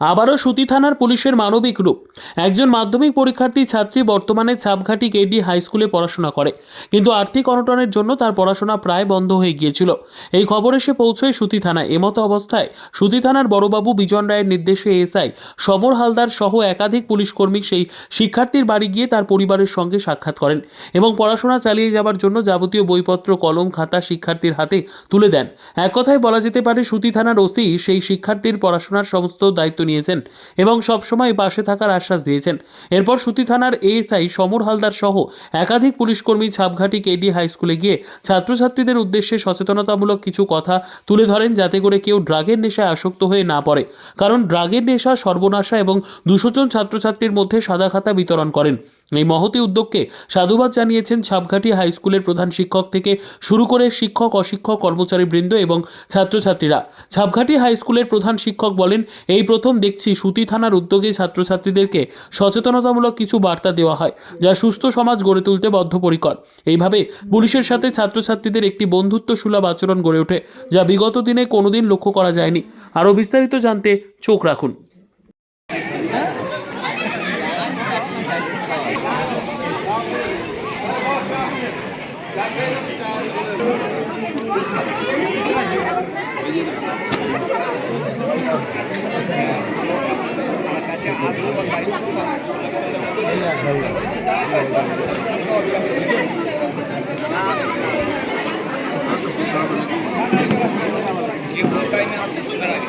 আবারও সুতি থানার পুলিশের মানবিক রূপ। একজন মাধ্যমিক পরীক্ষার্থী ছাত্রী বর্তমানে ছাপঘাটি কেডি হাই স্কুলে পড়াশোনা করে, কিন্তু আর্থিক অনটনের জন্য তার পড়াশোনা প্রায় বন্ধ হয়ে গিয়েছিল। এই খবর এসে পৌঁছয় সুতি থানায় এমতো অবস্থায় সুতি থানার বড়বাবু বিজন রায়ের নির্দেশে এসআই সমর হালদার সহ একাধিক পুলিশ কর্মী সেই শিক্ষার্থীর বাড়ি গিয়ে তার পরিবারের সঙ্গে সাক্ষাৎ করেন এবং পড়াশোনা চালিয়ে যাবার জন্য যাবতীয় বইপত্র, কলম, খাতা শিক্ষার্থীর হাতে তুলে দেন। এক কথায় বলা যেতে পারে সুতি থানার ওসি সেই শিক্ষার্থীর পড়াশোনার সমস্ত দায়িত্ব নিয়েছেন এবং সবসময় পাশে থাকার আশ্বাস দিয়েছেন। এরপর সুতি থানার এএসআই সমর হালদার সহ একাধিক পুলিশ কর্মী ছাপঘাটি কেডি হাই স্কুলে গিয়ে ছাত্রছাত্রীদের উদ্দেশ্যে সচেতনতামূলক কিছু কথা তুলে ধরেন যাতে করে কেউ ড্রাগের নেশায় আসক্ত হয়ে না পড়ে। কারণ ড্রাগের নেশা, সর্বনাশা এবং দুশো জন ছাত্রছাত্রীর মধ্যে সাদা খাতা বিতরণ করেন। এই মহতি উদ্যোগকে সাধুবাদ জানিয়েছেন ছাপঘাটি হাই স্কুলের প্রধান শিক্ষক থেকে শুরু করে শিক্ষক, অশিক্ষক, কর্মচারীবৃন্দ এবং ছাত্রছাত্রীরা। ছাপঘাটি হাই স্কুলের প্রধান শিক্ষক বলেন, এই প্রথম দেখছি সুতি থানার উদ্যোগে ছাত্রছাত্রীদেরকে সচেতনতামূলক কিছু বার্তা দেওয়া হয়, যা সুস্থ সমাজ গড়ে তুলতে বদ্ধপরিকর। এইভাবে পুলিশের সাথে ছাত্রছাত্রীদের একটি বন্ধুত্ব সুলভ আচরণ গড়ে ওঠে, যা বিগত দিনে কোনোদিন লক্ষ্য করা যায়নি। আরও বিস্তারিত জানতে চোখ রাখুন। টাইমে আসতে সুন্দর আগে